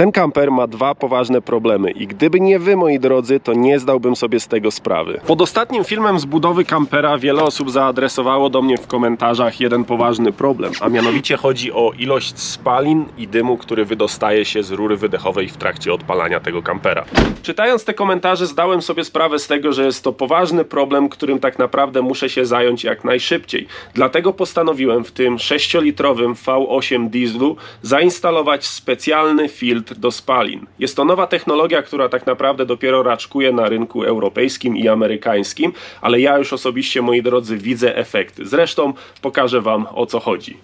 Ten kamper ma dwa poważne problemy i gdyby nie wy, moi drodzy, to nie zdałbym sobie z tego sprawy. Pod ostatnim filmem z budowy kampera wiele osób zaadresowało do mnie w komentarzach jeden poważny problem, a mianowicie chodzi o ilość spalin i dymu, który wydostaje się z rury wydechowej w trakcie odpalania tego kampera. Czytając te komentarze zdałem sobie sprawę z tego, że jest to poważny problem, którym tak naprawdę muszę się zająć jak najszybciej. Dlatego postanowiłem w tym 6-litrowym V8 dieslu zainstalować specjalny filtr do spalin. Jest to nowa technologia, która tak naprawdę dopiero raczkuje na rynku europejskim i amerykańskim, ale ja już osobiście, moi drodzy, widzę efekty. Zresztą pokażę Wam o co chodzi.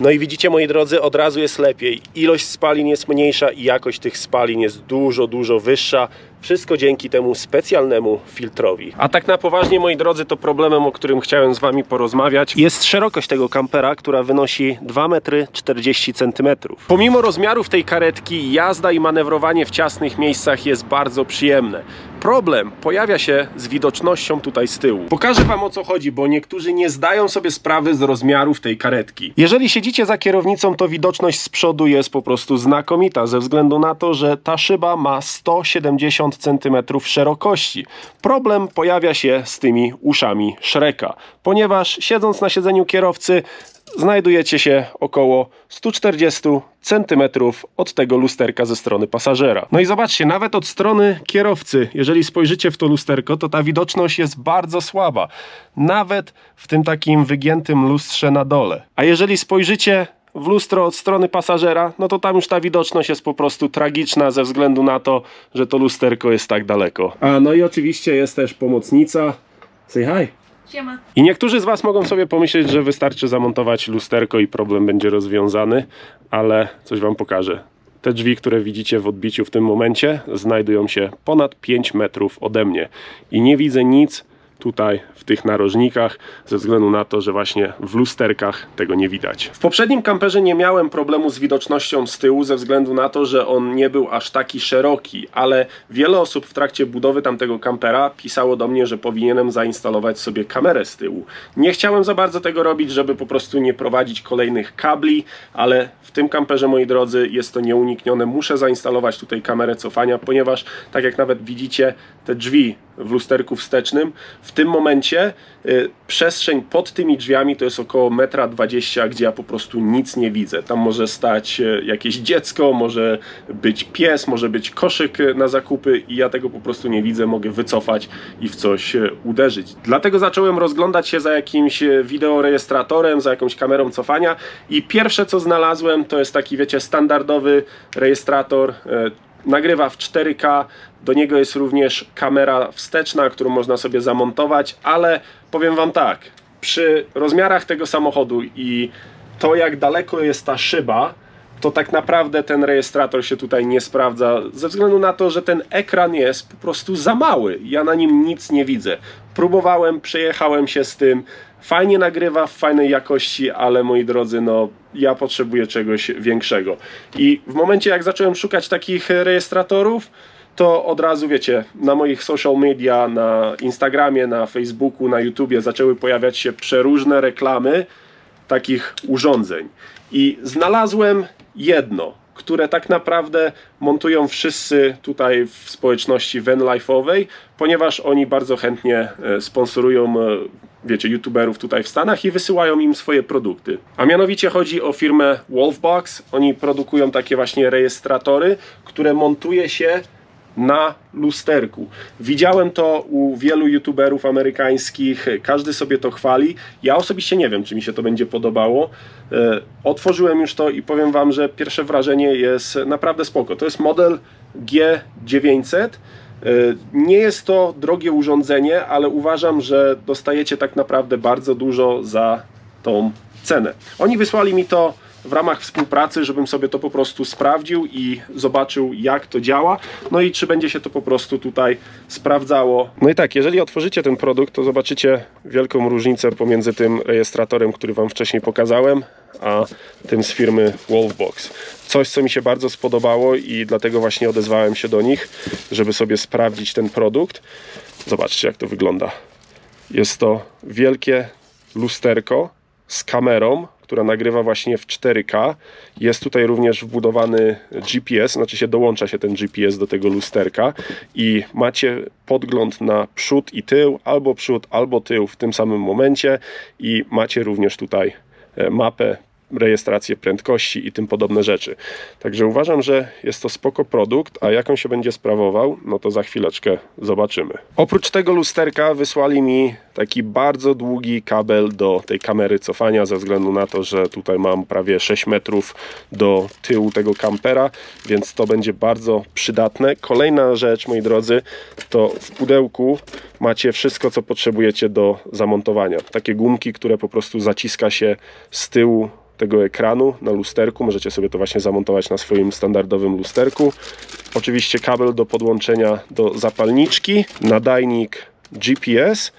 No i widzicie, moi drodzy, od razu jest lepiej. Ilość spalin jest mniejsza i jakość tych spalin jest dużo, dużo wyższa. Wszystko dzięki temu specjalnemu filtrowi. A tak na poważnie, moi drodzy, to problemem, o którym chciałem z Wami porozmawiać, jest szerokość tego kampera, która wynosi 2 metry 40 cm. Pomimo rozmiarów tej karetki, jazda i manewrowanie w ciasnych miejscach jest bardzo przyjemne. Problem pojawia się z widocznością tutaj z tyłu. Pokażę Wam o co chodzi, bo niektórzy nie zdają sobie sprawy z rozmiarów tej karetki. Jeżeli siedzicie za kierownicą, to widoczność z przodu jest po prostu znakomita, ze względu na to, że ta szyba ma 170 cm szerokości. Problem pojawia się z tymi uszami Shreka, ponieważ siedząc na siedzeniu kierowcy, znajdujecie się około 140 cm od tego lusterka ze strony pasażera. No i zobaczcie, nawet od strony kierowcy, jeżeli spojrzycie w to lusterko, to ta widoczność jest bardzo słaba. Nawet w tym takim wygiętym lustrze na dole. A jeżeli spojrzycie w lustro od strony pasażera, no to tam już ta widoczność jest po prostu tragiczna ze względu na to, że to lusterko jest tak daleko. A no i oczywiście jest też pomocnica. Say hi. Siema. I niektórzy z Was mogą sobie pomyśleć, że wystarczy zamontować lusterko i problem będzie rozwiązany, ale coś Wam pokażę. Te drzwi, które widzicie w odbiciu w tym momencie, znajdują się ponad 5 metrów ode mnie i nie widzę nic tutaj w tych narożnikach, ze względu na to, że właśnie w lusterkach tego nie widać. W poprzednim kamperze nie miałem problemu z widocznością z tyłu, ze względu na to, że on nie był aż taki szeroki, ale wiele osób w trakcie budowy tamtego kampera pisało do mnie, że powinienem zainstalować sobie kamerę z tyłu. Nie chciałem za bardzo tego robić, żeby po prostu nie prowadzić kolejnych kabli, ale w tym kamperze, moi drodzy, jest to nieuniknione. Muszę zainstalować tutaj kamerę cofania, ponieważ, tak jak nawet widzicie, te drzwi w lusterku wstecznym, w tym momencie y, przestrzeń pod tymi drzwiami to jest około 1,20 m, gdzie ja po prostu nic nie widzę. Tam może stać y, jakieś dziecko, może być pies, może być koszyk y, na zakupy i ja tego po prostu nie widzę, mogę wycofać i w coś y, uderzyć. Dlatego zacząłem rozglądać się za jakimś wideorejestratorem, za jakąś kamerą cofania i pierwsze co znalazłem to jest taki, wiecie, standardowy rejestrator nagrywa w 4K. Do niego jest również kamera wsteczna, którą można sobie zamontować, ale powiem Wam tak, przy rozmiarach tego samochodu i to jak daleko jest ta szyba, to tak naprawdę ten rejestrator się tutaj nie sprawdza, ze względu na to, że ten ekran jest po prostu za mały. Ja na nim nic nie widzę. Próbowałem, przejechałem się z tym. Fajnie nagrywa, w fajnej jakości, ale moi drodzy, no ja potrzebuję czegoś większego. I w momencie jak zacząłem szukać takich rejestratorów, to od razu wiecie, na moich social media, na Instagramie, na Facebooku, na YouTubie zaczęły pojawiać się przeróżne reklamy takich urządzeń. I znalazłem jedno, które tak naprawdę montują wszyscy tutaj w społeczności vanlife'owej, ponieważ oni bardzo chętnie e, sponsorują, e, wiecie, youtuberów tutaj w Stanach i wysyłają im swoje produkty. A mianowicie chodzi o firmę Wolfbox. Oni produkują takie właśnie rejestratory, które montuje się na lusterku. Widziałem to u wielu youtuberów amerykańskich, każdy sobie to chwali. Ja osobiście nie wiem, czy mi się to będzie podobało. E, Otworzyłem już to i powiem Wam, że pierwsze wrażenie jest naprawdę spoko. To jest model G900. E, Nie jest to drogie urządzenie, ale uważam, że dostajecie tak naprawdę bardzo dużo za tą cenę. Oni wysłali mi to w ramach współpracy, żebym sobie to po prostu sprawdził i zobaczył jak to działa, no i czy będzie się to po prostu tutaj sprawdzało. No i tak, jeżeli otworzycie ten produkt, to zobaczycie wielką różnicę pomiędzy tym rejestratorem, który Wam wcześniej pokazałem, a tym z firmy Wolfbox. Coś, co mi się bardzo spodobało i dlatego właśnie odezwałem się do nich, żeby sobie sprawdzić ten produkt. Zobaczcie, jak to wygląda. Jest to wielkie lusterko z kamerą, która nagrywa właśnie w 4K. Jest tutaj również wbudowany GPS, znaczy się dołącza się ten GPS do tego lusterka i macie podgląd na przód i tył, albo przód, albo tył w tym samym momencie i macie również tutaj e, mapę rejestrację prędkości i tym podobne rzeczy. Także uważam, że jest to spoko produkt, a jak on się będzie sprawował, no to za chwileczkę zobaczymy. Oprócz tego lusterka wysłali mi taki bardzo długi kabel do tej kamery cofania, ze względu na to, że tutaj mam prawie 6 metrów do tyłu tego kampera, więc to będzie bardzo przydatne. Kolejna rzecz, moi drodzy, to w pudełku macie wszystko, co potrzebujecie do zamontowania. Takie gumki, które po prostu zaciska się z tyłu tego ekranu na lusterku. Możecie sobie to właśnie zamontować na swoim standardowym lusterku. Oczywiście kabel do podłączenia do zapalniczki, nadajnik GPS,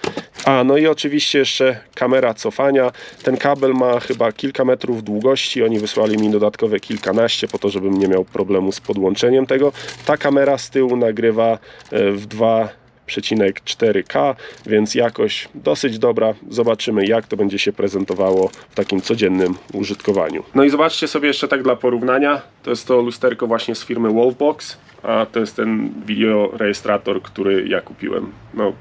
a no i oczywiście jeszcze kamera cofania. Ten kabel ma chyba kilka metrów długości. Oni wysłali mi dodatkowe kilkanaście po to, żebym nie miał problemu z podłączeniem tego. Ta kamera z tyłu nagrywa e, w 2 4K, więc jakość dosyć dobra. Zobaczymy, jak to będzie się prezentowało w takim codziennym użytkowaniu. No i zobaczcie sobie jeszcze tak dla porównania. To jest to lusterko właśnie z firmy Wolfbox, a to jest ten video rejestrator, który ja kupiłem. No,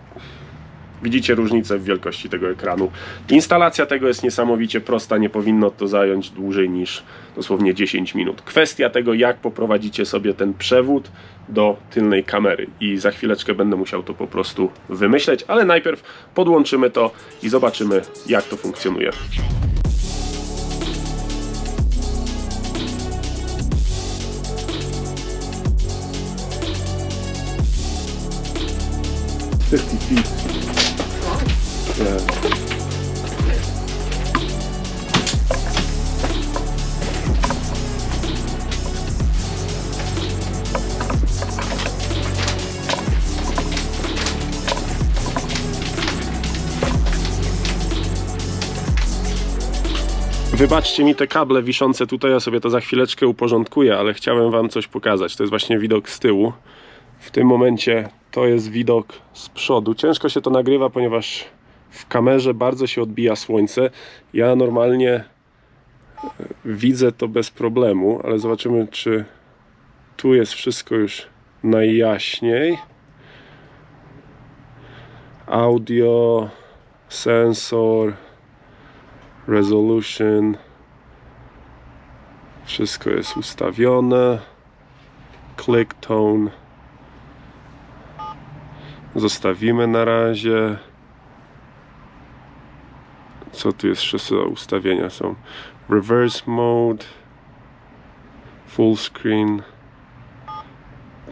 Widzicie różnicę w wielkości tego ekranu. Instalacja tego jest niesamowicie prosta, nie powinno to zająć dłużej niż dosłownie 10 minut. Kwestia tego, jak poprowadzicie sobie ten przewód do tylnej kamery i za chwileczkę będę musiał to po prostu wymyśleć, ale najpierw podłączymy to i zobaczymy, jak to funkcjonuje. Wybaczcie mi te kable wiszące tutaj, ja sobie to za chwileczkę uporządkuję, ale chciałem Wam coś pokazać. To jest właśnie widok z tyłu. W tym momencie to jest widok z przodu. Ciężko się to nagrywa, ponieważ w kamerze bardzo się odbija słońce. Ja normalnie e, widzę to bez problemu, ale zobaczymy, czy tu jest wszystko już najjaśniej. Audio, sensor, resolution. Wszystko jest ustawione. Click tone. Zostawimy na razie. Co tu jeszcze za ustawienia są? Reverse mode. Full screen.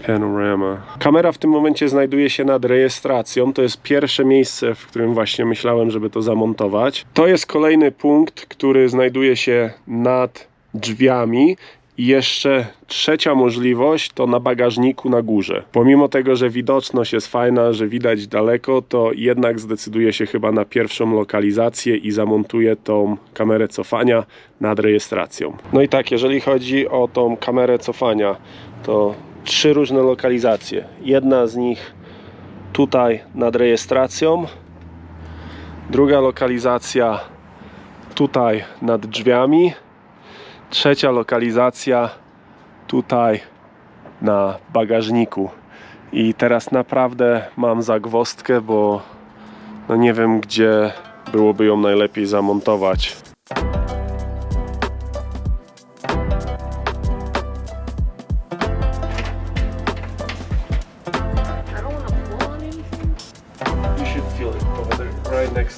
Panorama. Kamera w tym momencie znajduje się nad rejestracją. To jest pierwsze miejsce, w którym właśnie myślałem, żeby to zamontować. To jest kolejny punkt, który znajduje się nad drzwiami. I jeszcze trzecia możliwość to na bagażniku na górze. Pomimo tego, że widoczność jest fajna, że widać daleko, to jednak zdecyduję się chyba na pierwszą lokalizację i zamontuję tą kamerę cofania nad rejestracją. No i tak, jeżeli chodzi o tą kamerę cofania, to trzy różne lokalizacje. Jedna z nich tutaj nad rejestracją, druga lokalizacja tutaj nad drzwiami, trzecia lokalizacja tutaj na bagażniku. I teraz naprawdę mam zagwostkę, bo no nie wiem, gdzie byłoby ją najlepiej zamontować.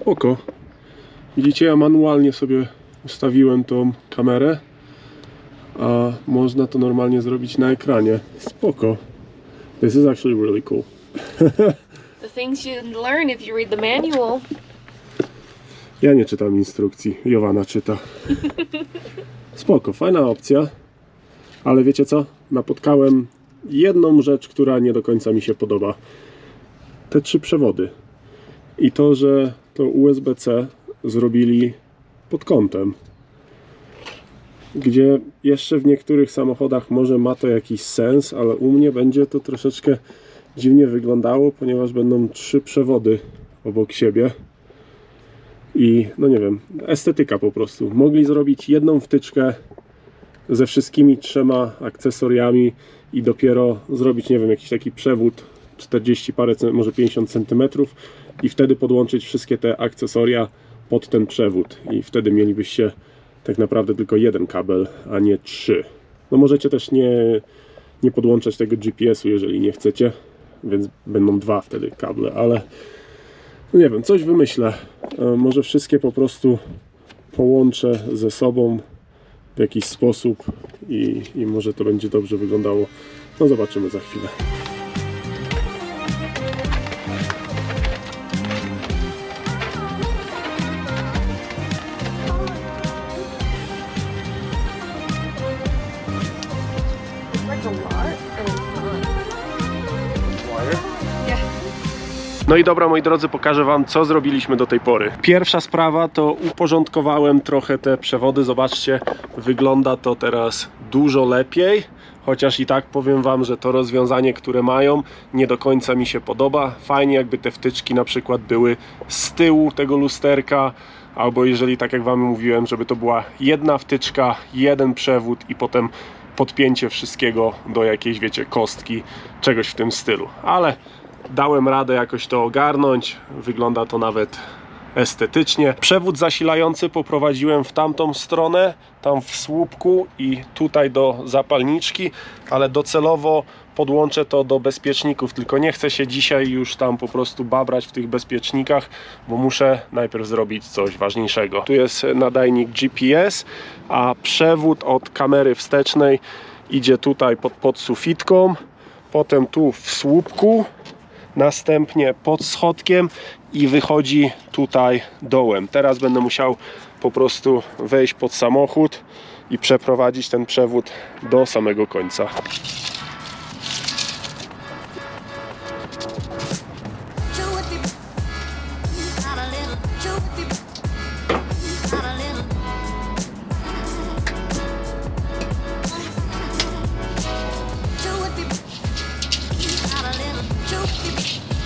spoko. Widzicie, ja manualnie sobie ustawiłem tą kamerę, a można to normalnie zrobić na ekranie. Spoko. This is actually really cool. The things you learn if you read the manual. Ja nie czytam instrukcji, Jowana czyta. Spoko, fajna opcja. Ale wiecie co? Napotkałem jedną rzecz, która nie do końca mi się podoba. Te trzy przewody. I to, że to USB-C zrobili pod kątem. Gdzie jeszcze w niektórych samochodach może ma to jakiś sens, ale u mnie będzie to troszeczkę dziwnie wyglądało, ponieważ będą trzy przewody obok siebie. I no nie wiem, estetyka po prostu. Mogli zrobić jedną wtyczkę ze wszystkimi trzema akcesoriami i dopiero zrobić, nie wiem, jakiś taki przewód 40 parę, może 50 centymetrów i wtedy podłączyć wszystkie te akcesoria pod ten przewód i wtedy mielibyście tak naprawdę tylko jeden kabel, a nie trzy. No możecie też nie, nie podłączać tego GPS-u, jeżeli nie chcecie, więc będą dwa wtedy kable, ale no nie wiem, coś wymyślę. E, Może wszystkie po prostu połączę ze sobą w jakiś sposób i, i może to będzie dobrze wyglądało. No zobaczymy za chwilę. No i dobra, moi drodzy, pokażę Wam, co zrobiliśmy do tej pory. Pierwsza sprawa to uporządkowałem trochę te przewody. Zobaczcie, wygląda to teraz dużo lepiej. Chociaż i tak powiem Wam, że to rozwiązanie, które mają, nie do końca mi się podoba. Fajnie, jakby te wtyczki na przykład były z tyłu tego lusterka, albo jeżeli, tak jak Wam mówiłem, żeby to była jedna wtyczka, jeden przewód i potem podpięcie wszystkiego do jakiejś, wiecie, kostki, czegoś w tym stylu. Ale dałem radę jakoś to ogarnąć. Wygląda to nawet estetycznie. Przewód zasilający poprowadziłem w tamtą stronę, tam w słupku i tutaj do zapalniczki, ale docelowo podłączę to do bezpieczników, tylko nie chcę się dzisiaj już tam po prostu babrać w tych bezpiecznikach, bo muszę najpierw zrobić coś ważniejszego. Tu jest nadajnik GPS, a przewód od kamery wstecznej idzie tutaj pod, pod sufitką, potem tu w słupku, następnie pod schodkiem i wychodzi tutaj dołem. Teraz będę musiał po prostu wejść pod samochód i przeprowadzić ten przewód do samego końca. Thank you.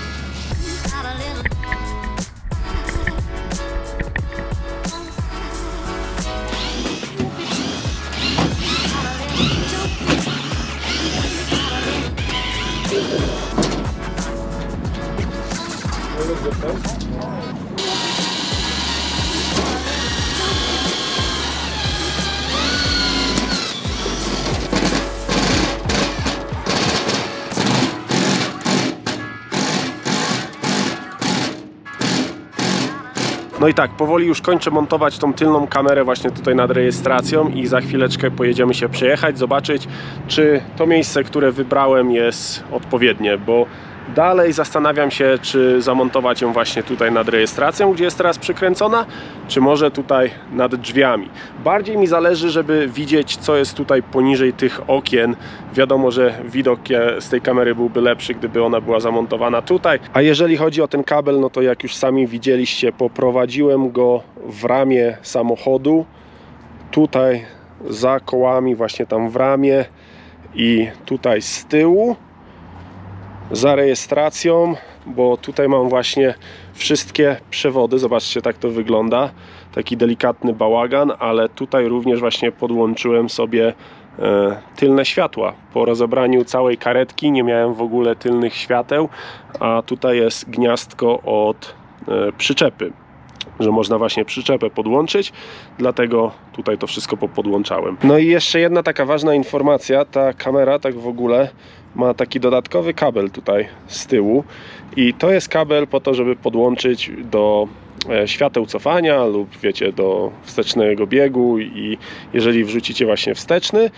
No i tak, powoli już kończę montować tą tylną kamerę właśnie tutaj nad rejestracją i za chwileczkę pojedziemy się przejechać, zobaczyć czy to miejsce, które wybrałem jest odpowiednie, bo dalej zastanawiam się, czy zamontować ją właśnie tutaj nad rejestracją, gdzie jest teraz przykręcona, czy może tutaj nad drzwiami. Bardziej mi zależy, żeby widzieć, co jest tutaj poniżej tych okien. Wiadomo, że widok z tej kamery byłby lepszy, gdyby ona była zamontowana tutaj. A jeżeli chodzi o ten kabel, no to jak już sami widzieliście, poprowadziłem go w ramię samochodu. Tutaj za kołami, właśnie tam w ramię i tutaj z tyłu za rejestracją, bo tutaj mam właśnie wszystkie przewody. Zobaczcie, tak to wygląda. Taki delikatny bałagan, ale tutaj również właśnie podłączyłem sobie e, tylne światła. Po rozebraniu całej karetki nie miałem w ogóle tylnych świateł, a tutaj jest gniazdko od e, przyczepy. Że można właśnie przyczepę podłączyć, dlatego tutaj to wszystko popodłączałem. No i jeszcze jedna taka ważna informacja, ta kamera tak w ogóle ma taki dodatkowy kabel tutaj z tyłu i to jest kabel po to, żeby podłączyć do e, świateł cofania lub wiecie do wstecznego biegu i jeżeli wrzucicie właśnie wsteczny,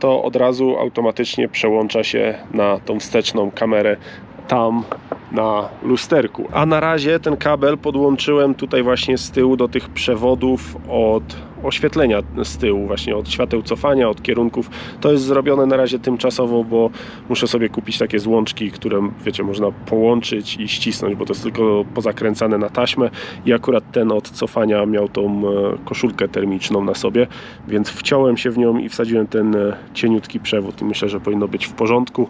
to od razu automatycznie przełącza się na tą wsteczną kamerę tam na lusterku. A na razie ten kabel podłączyłem tutaj właśnie z tyłu do tych przewodów od oświetlenia z tyłu, właśnie od świateł cofania, od kierunków. To jest zrobione na razie tymczasowo, bo muszę sobie kupić takie złączki, które wiecie, można połączyć i ścisnąć, bo to jest tylko pozakręcane na taśmę i akurat ten od cofania miał tą e, koszulkę termiczną na sobie, więc wciąłem się w nią i wsadziłem ten e, cieniutki przewód i myślę, że powinno być w porządku.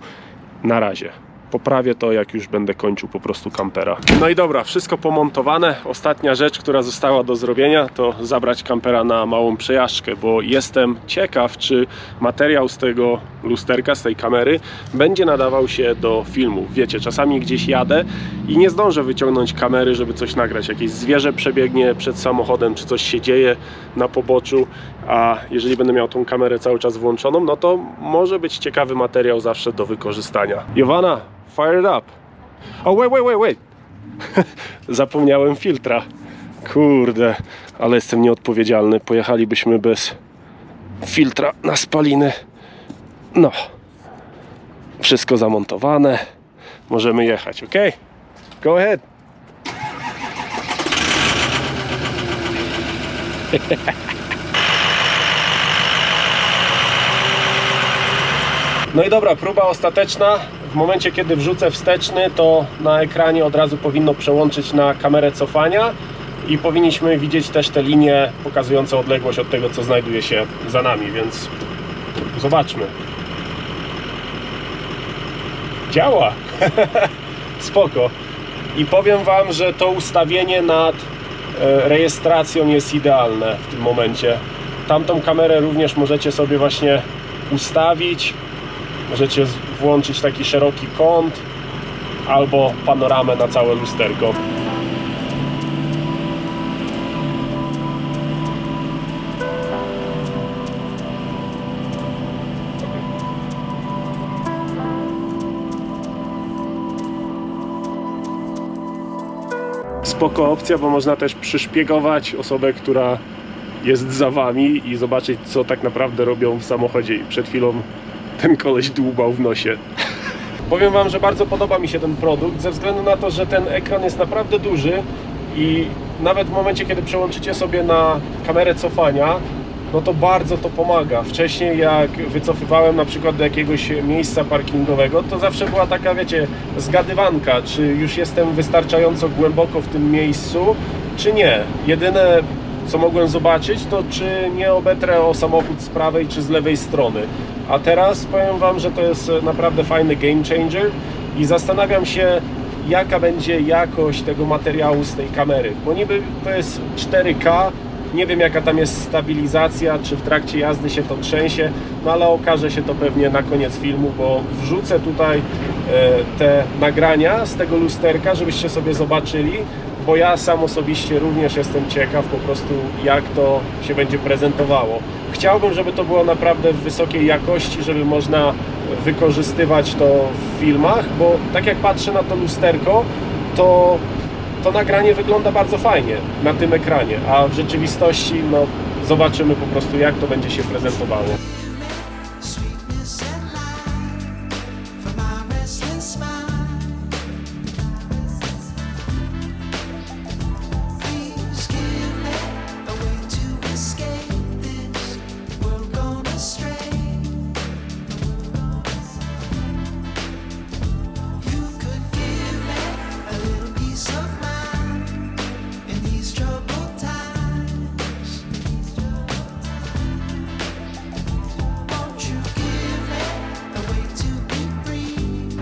Na razie. Poprawię to, jak już będę kończył po prostu kampera. No i dobra, wszystko pomontowane. Ostatnia rzecz, która została do zrobienia, to zabrać kampera na małą przejażdżkę, bo jestem ciekaw, czy materiał z tego lusterka, z tej kamery będzie nadawał się do filmu. Wiecie, czasami gdzieś jadę i nie zdążę wyciągnąć kamery, żeby coś nagrać. Jakieś zwierzę przebiegnie przed samochodem, czy coś się dzieje na poboczu, a jeżeli będę miał tą kamerę cały czas włączoną, no to może być ciekawy materiał zawsze do wykorzystania. Jowana, fire it up. Oh, wait, wait, wait, wait. Zapomniałem filtra. Kurde, ale jestem nieodpowiedzialny. Pojechalibyśmy bez filtra na spaliny. No. Wszystko zamontowane. Możemy jechać, ok? Go ahead. No i dobra, próba ostateczna. W momencie, kiedy wrzucę wsteczny, to na ekranie od razu powinno przełączyć na kamerę cofania i powinniśmy widzieć też te linie pokazujące odległość od tego, co znajduje się za nami, więc zobaczmy. Działa! Spoko. I powiem Wam, że to ustawienie nad e, rejestracją jest idealne w tym momencie. Tamtą kamerę również możecie sobie właśnie ustawić. Możecie włączyć taki szeroki kąt albo panoramę na całe lusterko. Spoko opcja, bo można też przyszpiegować osobę, która jest za wami i zobaczyć, co tak naprawdę robią w samochodzie. Przed chwilą ten koleś dłubał w nosie. Powiem Wam, że bardzo podoba mi się ten produkt, ze względu na to, że ten ekran jest naprawdę duży i nawet w momencie, kiedy przełączycie sobie na kamerę cofania, no to bardzo to pomaga. Wcześniej jak wycofywałem na przykład do jakiegoś miejsca parkingowego, to zawsze była taka, wiecie, zgadywanka, czy już jestem wystarczająco głęboko w tym miejscu, czy nie. Jedyne co mogłem zobaczyć, to czy nie obetrę o samochód z prawej czy z lewej strony. A teraz powiem Wam, że to jest naprawdę fajny game changer i zastanawiam się, jaka będzie jakość tego materiału z tej kamery. Bo niby to jest 4K, nie wiem jaka tam jest stabilizacja, czy w trakcie jazdy się to trzęsie, no ale okaże się to pewnie na koniec filmu, bo wrzucę tutaj e, te nagrania z tego lusterka, żebyście sobie zobaczyli, bo ja sam osobiście również jestem ciekaw po prostu jak to się będzie prezentowało. Chciałbym, żeby to było naprawdę w wysokiej jakości, żeby można wykorzystywać to w filmach, bo tak jak patrzę na to lusterko, to to nagranie wygląda bardzo fajnie na tym ekranie, a w rzeczywistości no, zobaczymy po prostu jak to będzie się prezentowało.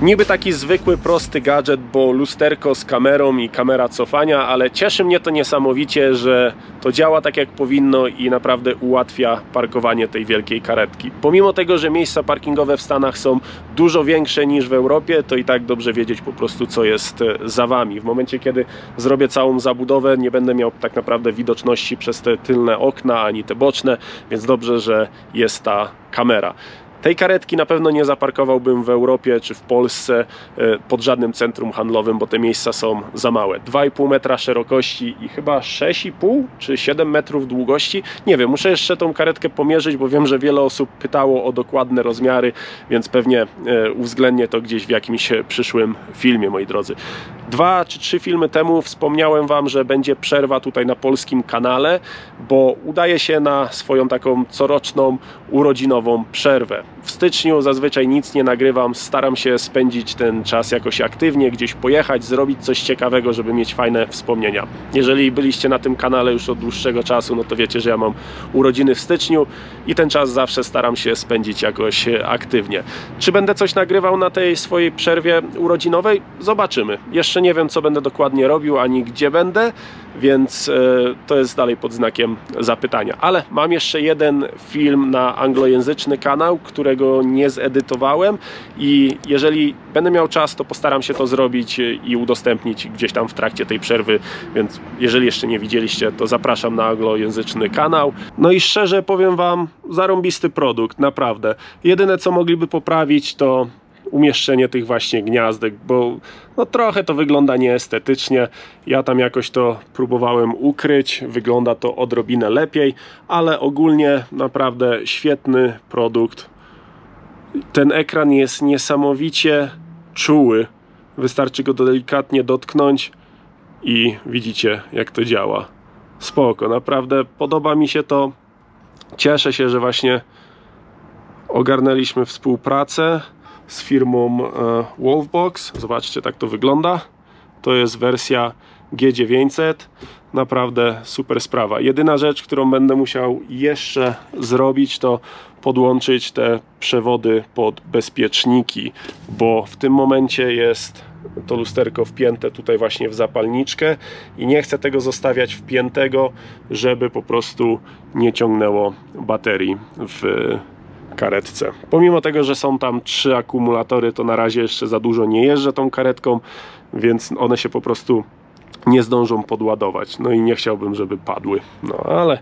Niby taki zwykły, prosty gadżet, bo lusterko z kamerą i kamera cofania, ale cieszy mnie to niesamowicie, że to działa tak jak powinno i naprawdę ułatwia parkowanie tej wielkiej karetki. Pomimo tego, że miejsca parkingowe w Stanach są dużo większe niż w Europie, to i tak dobrze wiedzieć po prostu, co jest e, za wami. W momencie, kiedy zrobię całą zabudowę, nie będę miał tak naprawdę widoczności przez te tylne okna ani te boczne, więc dobrze, że jest ta kamera. Tej karetki na pewno nie zaparkowałbym w Europie czy w Polsce e, pod żadnym centrum handlowym, bo te miejsca są za małe. 2,5 metra szerokości i chyba 6,5 czy 7 metrów długości. Nie wiem, muszę jeszcze tą karetkę pomierzyć, bo wiem, że wiele osób pytało o dokładne rozmiary, więc pewnie e, uwzględnię to gdzieś w jakimś przyszłym filmie, moi drodzy. Dwa czy trzy filmy temu wspomniałem Wam, że będzie przerwa tutaj na polskim kanale, bo udaje się na swoją taką coroczną urodzinową przerwę. W styczniu zazwyczaj nic nie nagrywam, staram się spędzić ten czas jakoś aktywnie, gdzieś pojechać, zrobić coś ciekawego, żeby mieć fajne wspomnienia. Jeżeli byliście na tym kanale już od dłuższego czasu, no to wiecie, że ja mam urodziny w styczniu i ten czas zawsze staram się spędzić jakoś aktywnie. Czy będę coś nagrywał na tej swojej przerwie urodzinowej? Zobaczymy. Jeszcze nie wiem, co będę dokładnie robił, ani gdzie będę, więc e, to jest dalej pod znakiem zapytania. Ale mam jeszcze jeden film na anglojęzyczny kanał, którego nie zedytowałem i jeżeli będę miał czas, to postaram się to zrobić i udostępnić gdzieś tam w trakcie tej przerwy, więc jeżeli jeszcze nie widzieliście, to zapraszam na anglojęzyczny kanał. No i szczerze powiem Wam, zarąbisty produkt, naprawdę. Jedyne co mogliby poprawić to umieszczenie tych właśnie gniazdek, bo no trochę to wygląda nieestetycznie. Ja tam jakoś to próbowałem ukryć, wygląda to odrobinę lepiej, ale ogólnie naprawdę świetny produkt. Ten ekran jest niesamowicie czuły. Wystarczy go delikatnie dotknąć i widzicie jak to działa. Spoko, naprawdę podoba mi się to. Cieszę się, że właśnie ogarnęliśmy współpracę z firmą e, Wolfbox. Zobaczcie, tak to wygląda. To jest wersja G900. Naprawdę super sprawa. Jedyna rzecz, którą będę musiał jeszcze zrobić, to podłączyć te przewody pod bezpieczniki, bo w tym momencie jest to lusterko wpięte tutaj właśnie w zapalniczkę i nie chcę tego zostawiać wpiętego, żeby po prostu nie ciągnęło baterii w karetce. Pomimo tego, że są tam trzy akumulatory, to na razie jeszcze za dużo nie jeżdżę tą karetką, więc one się po prostu nie zdążą podładować. No i nie chciałbym, żeby padły. No ale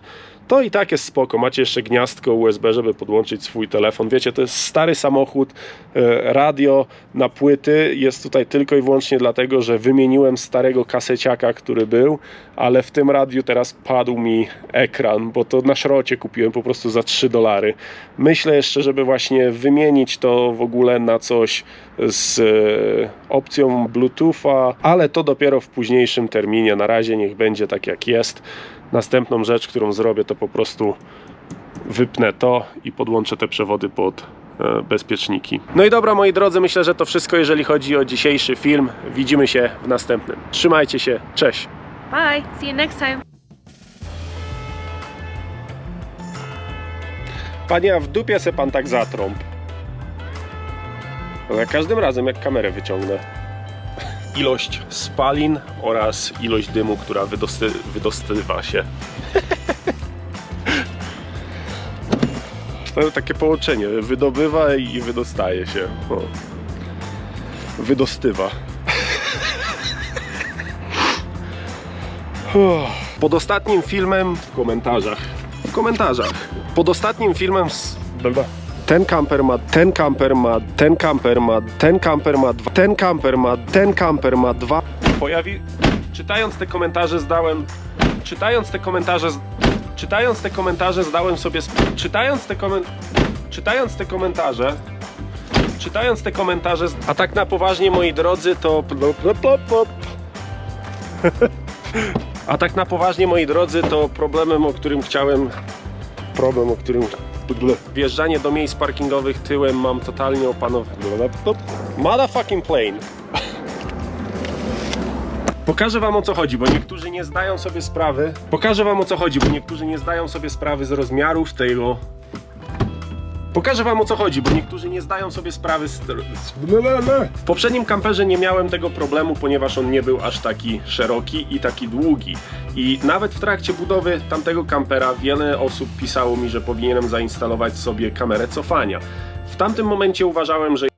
to i tak jest spoko. Macie jeszcze gniazdko USB, żeby podłączyć swój telefon. Wiecie, to jest stary samochód, e, radio na płyty jest tutaj tylko i wyłącznie dlatego, że wymieniłem starego kaseciaka, który był, ale w tym radiu teraz padł mi ekran, bo to na szrocie kupiłem po prostu za 3 dolary. Myślę jeszcze, żeby właśnie wymienić to w ogóle na coś z e, opcją Bluetootha, ale to dopiero w późniejszym terminie. Na razie niech będzie tak jak jest. Następną rzecz, którą zrobię, to po prostu wypnę to i podłączę te przewody pod e, bezpieczniki. No i dobra, moi drodzy, myślę, że to wszystko, jeżeli chodzi o dzisiejszy film. Widzimy się w następnym. Trzymajcie się, cześć! Bye. See you next time. Panie, a w dupie se pan tak zatrąb. Za każdym razem, jak kamerę wyciągnę. Ilość spalin oraz ilość dymu, która wydosty, wydostywa się. To takie połączenie. Wydobywa i wydostaje się. O. Wydostywa. Pod ostatnim filmem w komentarzach. W komentarzach. Pod ostatnim filmem z... Ten kamper ma, ten kamper ma, ten kamper ma, ten kamper ma dwa, ten kamper ma, ten kamper ma dwa. Pojawi... Czytając te komentarze zdałem... Czytając te komentarze... Czytając te komentarze zdałem sobie... sp- Czytając te komen... Czytając te komentarze... Czytając te komentarze... A tak na poważnie, moi drodzy, to... plop, plop. A tak na poważnie, moi drodzy, to problemem, o którym chciałem. Problem, o którym. Wjeżdżanie do miejsc parkingowych tyłem mam totalnie opanowane. Motherfucking plane. Pokażę wam o co chodzi, bo niektórzy nie zdają sobie sprawy. Pokażę wam o co chodzi, bo niektórzy nie zdają sobie sprawy z rozmiarów tego Pokażę wam o co chodzi, bo niektórzy nie zdają sobie sprawy z... W poprzednim kamperze nie miałem tego problemu, ponieważ on nie był aż taki szeroki i taki długi. I nawet w trakcie budowy tamtego kampera wiele osób pisało mi, że powinienem zainstalować sobie kamerę cofania. W tamtym momencie uważałem, że